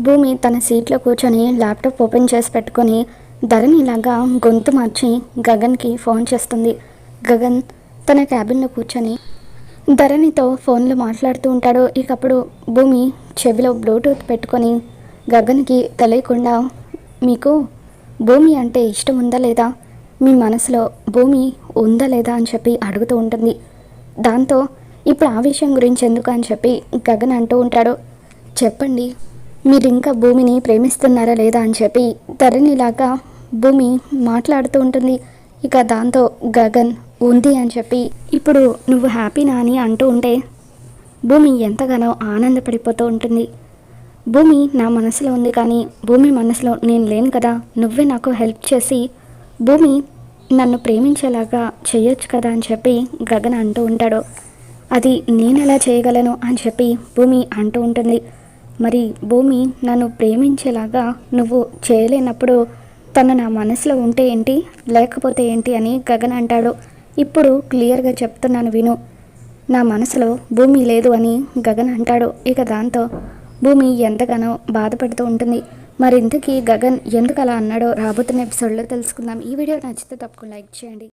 భూమి తన సీట్లో కూర్చొని ల్యాప్టాప్ ఓపెన్ చేసి పెట్టుకొని ధరణిలాగా గొంతు మార్చి గగన్కి ఫోన్ చేస్తుంది. గగన్ తన క్యాబిన్లో కూర్చొని ధరణితో ఫోన్లో మాట్లాడుతూ ఉంటాడు. ఇకప్పుడు భూమి చెవిలో బ్లూటూత్ పెట్టుకొని గగన్కి తెలియకుండా మీకు భూమి అంటే ఇష్టం ఉందా లేదా? మీ మనసులో భూమి ఉందా లేదా? అని చెప్పి అడుగుతూ ఉంటుంది. దాంతో ఇప్పుడు ఆ విషయం గురించి ఎందుకు? అని చెప్పి గగన్ అంటూ ఉంటాడు. చెప్పండి మీరు ఇంకా భూమిని ప్రేమిస్తున్నారా లేదా అని చెప్పి ధరణిలాగా భూమి మాట్లాడుతూ ఉంటుంది. ఇక దాంతో గగన్ ఉంది అని చెప్పి ఇప్పుడు నువ్వు హ్యాపీనా అని అంటూ ఉంటే భూమి ఎంతగానో ఆనందపడిపోతూ ఉంటుంది. భూమి నా మనసులో ఉంది కానీ భూమి మనసులో నేను లేను కదా. నువ్వే నాకు హెల్ప్ చేసి భూమి నన్ను ప్రేమించేలాగా చేయొచ్చు కదా అని చెప్పి గగన్ అంటూ ఉంటాడు. అది నేను ఎలా చేయగలను అని చెప్పి భూమి అంటూ ఉంటుంది. మరి భూమి నన్ను ప్రేమించేలాగా నువ్వు చేయలేనప్పుడు తను నా మనసులో ఉంటే ఏంటి? లేకపోతే ఏంటి అని గగన్ అంటాడు. ఇప్పుడు క్లియర్గా చెప్తున్నాను విను. నా మనసులో భూమి లేదు అని గగన్ అంటాడు. ఇక దాంతో భూమి ఎంతగానో బాధపడుతూ ఉంటుంది. మరింతకీ గగన్ ఎందుకు అలా అన్నాడో రాబోతున్న ఎపిసోడ్లో తెలుసుకుందాం. ఈ వీడియో నచ్చితే తప్పకుండా లైక్ చేయండి.